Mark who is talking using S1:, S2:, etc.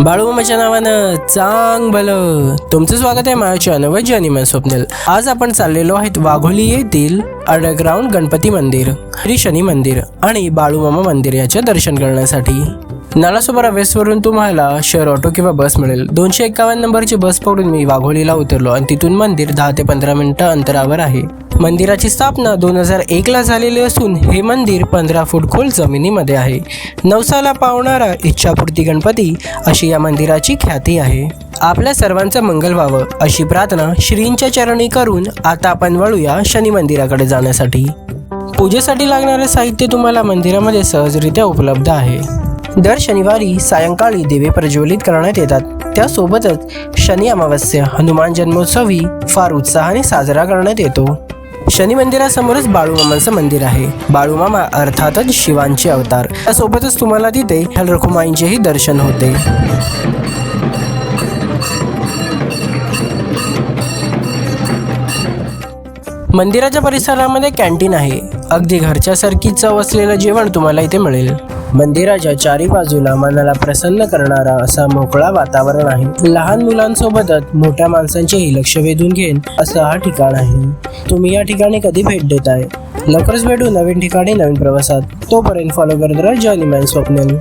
S1: बाळूमामाच्या नावानं चांग भलं. तुमचं स्वागत आहे माझ्या चॅनलवर जनिमन स्वप्नेल. आज आपण चाललेलो आहेत वाघोली येथील अंडरग्राऊंड गणपती मंदिर श्री शनी मंदिर आणि बाळूमामा मंदिर याचे दर्शन करण्यासाठी. नालासोपारा वेस्टवरून तुम्हाला शहर ऑटो किंवा बस मिळेल. दोनशे एकावन्न नंबरची बस पकडून मी वाघोलीला उतरलो आणि तिथून मंदिर दहा ते पंधरा मिनिटं अंतरावर आहे. मंदिराची स्थापना दोन हजार एकला झालेली असून हे मंदिर पंधरा फूट खोल जमिनीमध्ये आहे. नवसाला पावणारा इच्छापूर्ती गणपती अशी या मंदिराची ख्याती आहे. आपल्या सर्वांचं मंगल व्हावं अशी प्रार्थना श्रींच्या चरणी करून आता आपण वळूया शनी मंदिराकडे जाण्यासाठी. पूजेसाठी लागणारे साहित्य तुम्हाला मंदिरामध्ये सहजरित्या उपलब्ध आहे. दर शनिवारी सायंकाळी दिवे प्रज्वलित करण्यात येतात. त्यासोबतच शनी अमावस्या हनुमान जन्मोत्सवही फार उत्साहाने साजरा करण्यात येतो. शनी मंदिरासमोरच बाळूमामांचं मंदिर आहे. बाळूमामा अर्थातच शिवांचे अवतार. त्यासोबतच तुम्हाला तिथे रखुमाईंचेही दर्शन होते. मंदिराच्या परिसरामध्ये कॅन्टीन आहे. अगदी घरच्यासारखी चव असलेलं जेवण तुम्हाला इथे मिळेल. मंदिराच्या चारी बाजूला मनाला प्रसन्न करणारा असा मोकळा वातावरण आहे. लहान मुलांसोबतच मोठ्या माणसांचेही लक्ष वेधून घेईन असं हा ठिकाण आहे. तुम्ही या ठिकाणी कधी भेट देताय? लवकरच भेटू नवीन ठिकाणी नवीन प्रवासात. तोपर्यंत फॉलो करत राहा जर्नी मॅन स्वप्नेल